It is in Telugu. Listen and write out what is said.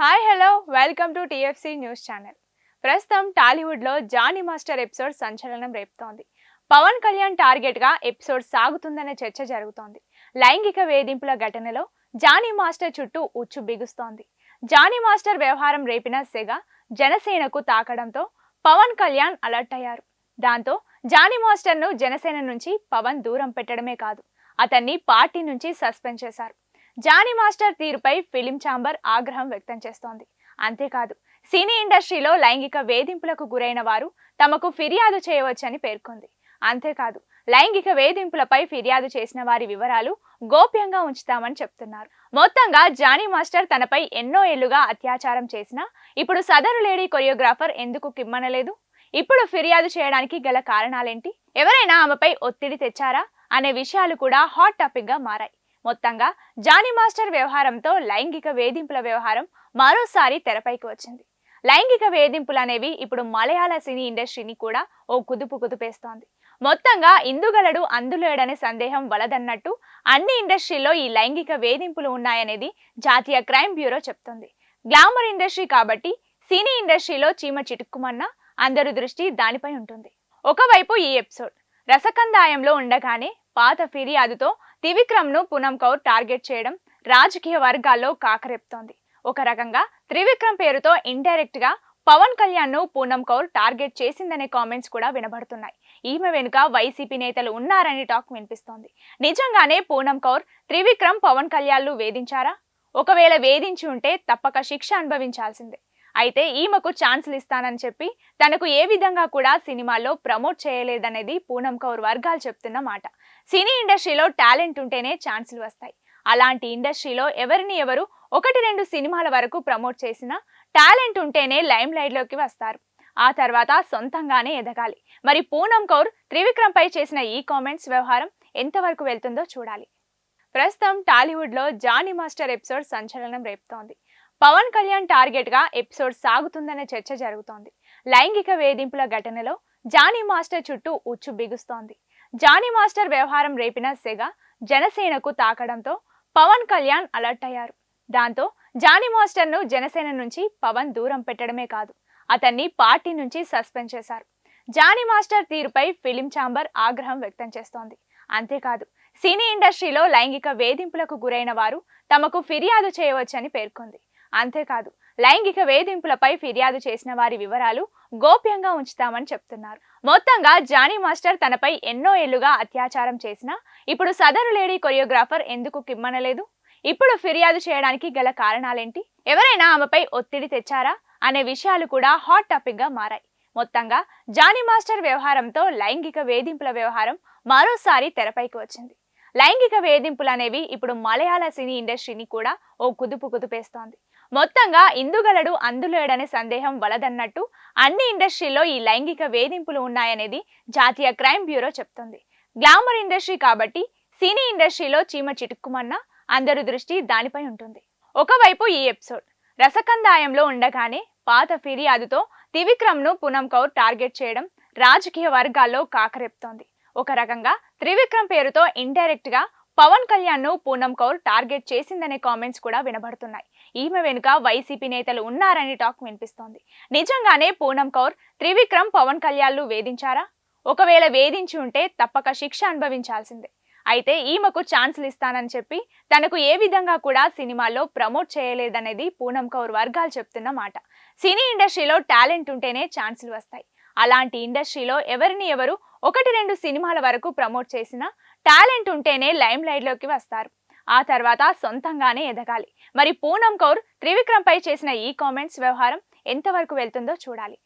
Hi hello welcome to TFC news channel ప్రస్తుతం టాలీవుడ్లో జానీ మాస్టర్ ఎపిసోడ్ సంచలనం రేపుతోంది. పవన్ కళ్యాణ్ టార్గెట్గా ఎపిసోడ్ సాగుతుందనే చర్చ జరుగుతోంది. లైంగిక వేధింపుల ఘటనలో జానీ మాస్టర్ చుట్టూ ఉచ్చు బిగుస్తోంది. జానీ మాస్టర్ వ్యవహారం రేపిన సెగ జనసేనకు తాకడంతో పవన్ కళ్యాణ్ అలర్ట్ అయ్యారు. దాంతో జానీ మాస్టర్ను జనసేన నుంచి పవన్ దూరం పెట్టడమే కాదు అతన్ని పార్టీ నుంచి సస్పెండ్ చేశారు. జానీ మాస్టర్ తీరుపై ఫిలిం ఛాంబర్ ఆగ్రహం వ్యక్తం చేస్తోంది. అంతేకాదు సినీ ఇండస్ట్రీలో లైంగిక వేధింపులకు గురైన వారు తమకు ఫిర్యాదు చేయవచ్చని పేర్కొంది. అంతేకాదు లైంగిక వేధింపులపై ఫిర్యాదు చేసిన వారి వివరాలు గోప్యంగా ఉంచుతామని చెప్తున్నారు. మొత్తంగా జానీ మాస్టర్ తనపై ఎన్నో ఏళ్ళుగా అత్యాచారం చేసినా ఇప్పుడు సదరు లేడీ కొరియోగ్రాఫర్ ఎందుకు కిమ్మనలేదు? ఇప్పుడు ఫిర్యాదు చేయడానికి గల కారణాలేంటి? ఎవరైనా ఆమెపై ఒత్తిడి తెచ్చారా? అనే విషయాలు కూడా హాట్ టాపిక్గా మారాయి. మొత్తంగా జానీ మాస్టర్ వ్యవహారంతో లైంగిక వేధింపుల వ్యవహారం మరోసారి తెరపైకి వచ్చింది. లైంగిక వేధింపులు అనేవి ఇప్పుడు మలయాళ సినీ ఇండస్ట్రీని కూడా ఓ కుదుపు కుదిపేస్తోంది. మొత్తంగా ఇందుగలడు అందులేడనే సందేహం వలదన్నట్టు అన్ని ఇండస్ట్రీలో ఈ లైంగిక వేధింపులు ఉన్నాయనేది జాతీయ క్రైమ్ బ్యూరో చెప్తుంది. గ్లామర్ ఇండస్ట్రీ కాబట్టి సినీ ఇండస్ట్రీలో చీమ చిటుక్కుమన్నా అందరి దృష్టి దానిపై ఉంటుంది. ఒకవైపు ఈ ఎపిసోడ్ రసకందాయంలో ఉండగానే పాత ఫిర్యాదుతో త్రివిక్రమ్ను పూనం కౌర్ టార్గెట్ చేయడం రాజకీయ వర్గాల్లో కాకరెప్తోంది. ఒక రకంగా త్రివిక్రమ్ పేరుతో ఇండైరెక్ట్గా పవన్ కళ్యాణ్ను పూనం కౌర్ టార్గెట్ చేసిందనే కామెంట్స్ కూడా వినబడుతున్నాయి. ఈమె వెనుక వైసీపీ నేతలు ఉన్నారని టాక్ వినిపిస్తోంది. నిజంగానే పూనం కౌర్ త్రివిక్రమ్ పవన్ కళ్యాణ్లు వేధించారా? ఒకవేళ వేధించి ఉంటే తప్పక శిక్ష అనుభవించాల్సిందే. అయితే ఈమెకు ఛాన్సులు ఇస్తానని చెప్పి తనకు ఏ విధంగా కూడా సినిమాల్లో ప్రమోట్ చేయలేదనేది పూనం కౌర్ వర్గాలు చెప్తున్న మాట. సినీ ఇండస్ట్రీలో టాలెంట్ ఉంటేనే ఛాన్సులు వస్తాయి. అలాంటి ఇండస్ట్రీలో ఎవరిని ఎవరు ఒకటి రెండు సినిమాల వరకు ప్రమోట్ చేసినా టాలెంట్ ఉంటేనే లైమ్ లైట్లోకి వస్తారు. ఆ తర్వాత సొంతంగానే ఎదగాలి. మరి పూనం కౌర్ త్రివిక్రమ్ పై చేసిన ఈ కామెంట్స్ వ్యవహారం ఎంతవరకు వెళ్తుందో చూడాలి. ప్రస్తుతం టాలీవుడ్లో జానీ మాస్టర్ ఎపిసోడ్ సంచలనం రేపుతోంది. పవన్ కళ్యాణ్ టార్గెట్గా ఎపిసోడ్ సాగుతుందనే చర్చ జరుగుతోంది. లైంగిక వేధింపుల ఘటనలో జానీ మాస్టర్ చుట్టూ ఉచ్చు బిగుస్తోంది. జానీ మాస్టర్ వ్యవహారం రేపిన సెగ జనసేనకు తాకడంతో పవన్ కళ్యాణ్ అలర్ట్ అయ్యారు. దాంతో జానీ మాస్టర్ను జనసేన నుంచి పవన్ దూరం పెట్టడమే కాదు అతన్ని పార్టీ నుంచి సస్పెండ్ చేశారు. జానీ మాస్టర్ తీరుపై ఫిలిం ఛాంబర్ ఆగ్రహం వ్యక్తం చేస్తోంది. అంతేకాదు సినీ ఇండస్ట్రీలో లైంగిక వేధింపులకు గురైన వారు తమకు ఫిర్యాదు చేయవచ్చని పేర్కొంది. అంతేకాదు లైంగిక వేధింపులపై ఫిర్యాదు చేసిన వారి వివరాలు గోప్యంగా ఉంచుతామని చెప్తున్నారు. మొత్తంగా జానీ మాస్టర్ తనపై ఎన్నో ఏళ్ళుగా అత్యాచారం చేసినా ఇప్పుడు సదరు లేడీ కొరియోగ్రాఫర్ ఎందుకు కిమ్మనలేదు? ఇప్పుడు ఫిర్యాదు చేయడానికి గల కారణాలేంటి? ఎవరైనా ఆమెపై ఒత్తిడి తెచ్చారా? అనే విషయాలు కూడా హాట్ టాపిక్గా మారాయి. మొత్తంగా జానీ మాస్టర్ వ్యవహారంతో లైంగిక వేధింపుల వ్యవహారం మరోసారి తెరపైకి వచ్చింది. లైంగిక వేధింపులు అనేవి ఇప్పుడు మలయాళ సినీ ఇండస్ట్రీని కూడా ఓ కుదుపు కుదుపేస్తోంది. మొత్తంగా ఇందుగలడు అందులేడనే సందేహం వలదన్నట్టు అన్ని ఇండస్ట్రీలో ఈ లైంగిక వేధింపులు ఉన్నాయనేది జాతీయ క్రైమ్ బ్యూరో చెప్తుంది. గ్లామర్ ఇండస్ట్రీ కాబట్టి సినీ ఇండస్ట్రీలో చీమ చిటుక్కుమన్నా అందరి దృష్టి దానిపై ఉంటుంది. ఒకవైపు ఈ ఎపిసోడ్. రసకందాయంలో ఉండగానే పాత ఫిర్యాదుతో త్రివిక్రమ్ను పూనం కౌర్ టార్గెట్ చేయడం రాజకీయ వర్గాల్లో కాకరెప్తోంది. ఒక రకంగా త్రివిక్రమ్ పేరుతో ఇండైరెక్ట్గా పవన్ కళ్యాణ్ను పూనం కౌర్ టార్గెట్ చేసిందనే కామెంట్స్ కూడా వినబడుతున్నాయి. ఈమె వెనుక వైసీపీ నేతలు ఉన్నారని టాక్ వినిపిస్తోంది. నిజంగానే పూనం కౌర్ త్రివిక్రమ్ పవన్ కళ్యాణ్లు వేధించారా? ఒకవేళ వేధించి ఉంటే తప్పక శిక్ష అనుభవించాల్సిందే. అయితే ఈమెకు ఛాన్సులు ఇస్తానని చెప్పి తనకు ఏ విధంగా కూడా సినిమాల్లో ప్రమోట్ చేయలేదనేది పూనం కౌర్ వర్గాలు చెప్తున్న మాట. సినీ ఇండస్ట్రీలో టాలెంట్ ఉంటేనే ఛాన్సులు వస్తాయి. అలాంటి ఇండస్ట్రీలో ఎవరిని ఎవరు ఒకటి రెండు సినిమాల వరకు ప్రమోట్ చేసినా టాలెంట్ ఉంటేనే లైమ్ లైట్లోకి వస్తారు. ఆ తర్వాత సొంతంగానే ఎదగాలి. మరి పూనం కౌర్ త్రివిక్రమ్ పై చేసిన ఈ కామెంట్స్ వ్యవహారం ఎంతవరకు వెళ్తుందో చూడాలి.